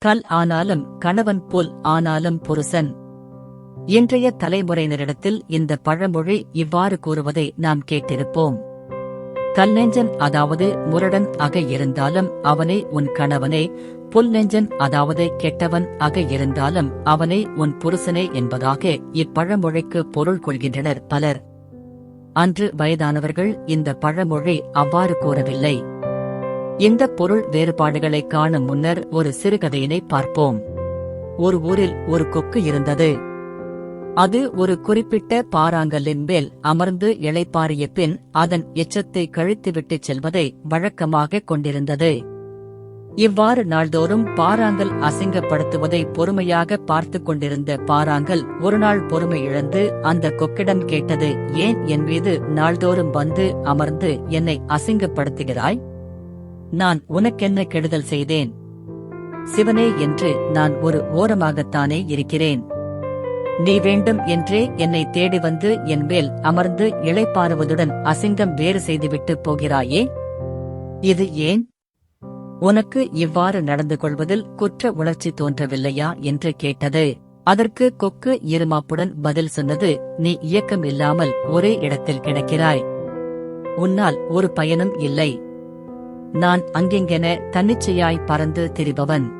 கல் ஆனாலும் கணவன் போல் ஆனாலும் புருஷன். இன்றைய தலைமுறையினரிடத்தில் இந்த பழமொழி இவ்வாறு கூறுவதை நாம் கேட்டிருப்போம். கல்நெஞ்சன் அதாவது முரடன் அக இருந்தாலும் அவனே உன் கணவனே புல்நெஞ்சன் அதாவது கெட்டவன் அக இருந்தாலும் அவனே உன் புருஷனே என்பதாக இப்பழமொழிக்கு பொருள் கொள்கின்றனர் பலர். அன்று வயதானவர்கள் இந்த பழமொழி அவ்வாறு கூறவில்லை. இந்த பொருள் வேறுபாடுகளை காணும் முன்னர் ஒரு சிறுகதையினை பார்ப்போம். ஒரு ஊரில் ஒரு கொக்கு இருந்தது. அது ஒரு குறிப்பிட்ட பாறாங்கல்லின் மேல் அமர்ந்து இளைப்பாறிய பின் அதன் எச்சத்தை கழித்துவிட்டுச் செல்வதை வழக்கமாக கொண்டிருந்தது. இவ்வாறு நாள்தோறும் பாறாங்கல் அசிங்கப்படுத்துவதை பொறுமையாக பார்த்துக் கொண்டிருந்த பாறாங்கல் ஒருநாள் பொறுமை இழந்து அந்த கொக்கிடம் கேட்டது ஏன் என் மீது நாள்தோறும் வந்து அமர்ந்து என்னை அசிங்கப்படுத்துகிறாய்? நான் உனக்கென்ன கெடுதல் செய்தேன்? சிவனே என்று நான் ஒரு ஓரமாகத்தானே இருக்கிறேன். நீ வேண்டும் என்றே என்னை தேடி வந்து என் மேல் அமர்ந்து இளைப்பாறுவதுடன் அசிங்கம் வேறு செய்துவிட்டு போகிறாயே? இது ஏன்? உனக்கு இவ்வாறு நடந்து கொள்வதில் குற்ற உணர்ச்சி தோன்றவில்லையா? என்று கேட்டது. அதற்கு கொக்கு இருமாப்புடன் பதில் சொன்னது நீ இயக்கம் இல்லாமல் ஒரே இடத்தில் கிடக்கிறாய். உன்னால் ஒரு பயனும் இல்லை. நான் அங்கெங்கென தன்னிச்சையாய் பறந்து திரிபவன்.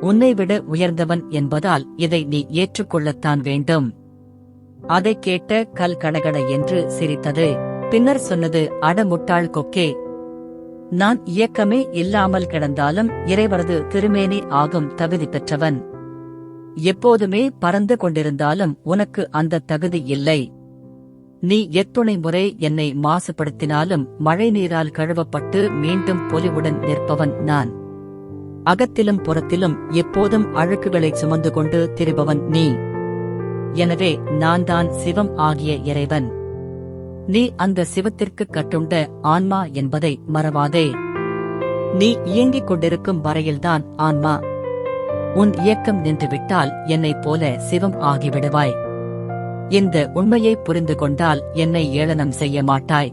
உன்னைவிட உயர்ந்தவன் என்பதால் இதை நீ ஏற்றுக்கொள்ளத்தான் வேண்டும். அதைக் கேட்ட கல் கடகட என்று சிரித்தது. பின்னர் சொன்னது அடமுட்டாள் கொக்கே! நான் இயக்கமே இல்லாமல் கிடந்தாலும் இறைவரது திருமேனி ஆகும் தகுதி பெற்றவன். எப்போதுமே பறந்து கொண்டிருந்தாலும் உனக்கு அந்த தகுதி இல்லை. நீ எத்துணை முறை என்னை மாசுபடுத்தினாலும் மழை நீரால் கழுவப்பட்டு மீண்டும் பொலிவுடன் நிற்பவன் நான். அகத்திலும் புறத்திலும் எப்போதும் அழுக்குகளை சுமந்து கொண்டு திரிபவன் நீ. எனவே நான் தான் சிவம் ஆகிய இறைவன். நீ அந்த சிவத்திற்கு கட்டுண்ட ஆன்மா என்பதை மறவாதே. நீ இயங்கிக் கொண்டிருக்கும் வரையில்தான் ஆன்மா. உன் இயக்கம் நின்றுவிட்டால் என்னைப் போல சிவம் ஆகிவிடுவாய். இந்த உண்மையை புரிந்து கொண்டால் என்னை ஏளனம் செய்ய மாட்டாய்.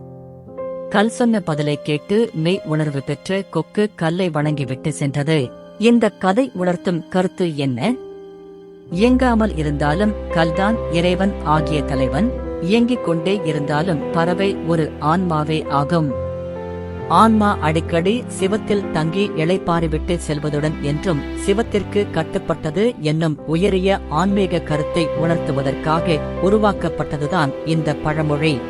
கல் சொன்ன பதிலை கேட்டு மெய் உணர்வு பெற்ற கொக்கு கல்லை வணங்கிவிட்டு சென்றது. இந்த கதை உணர்த்தும் கருத்து என்ன? இயங்காமல் இருந்தாலும் கல்தான் இறைவன் ஆகிய தலைவன். இயங்கிக் கொண்டே இருந்தாலும் பறவை ஒரு ஆன்மாவே ஆகும். ஆன்மா அடிக்கடி சிவத்தில் தங்கி இளைப்பாறிவிட்டு செல்வதுடன் என்றும் சிவத்திற்கு கட்டுப்பட்டது என்னும் உயரிய ஆன்மீக கருத்தை உணர்த்துவதற்காக உருவாக்கப்பட்டதுதான் இந்த பழமொழி.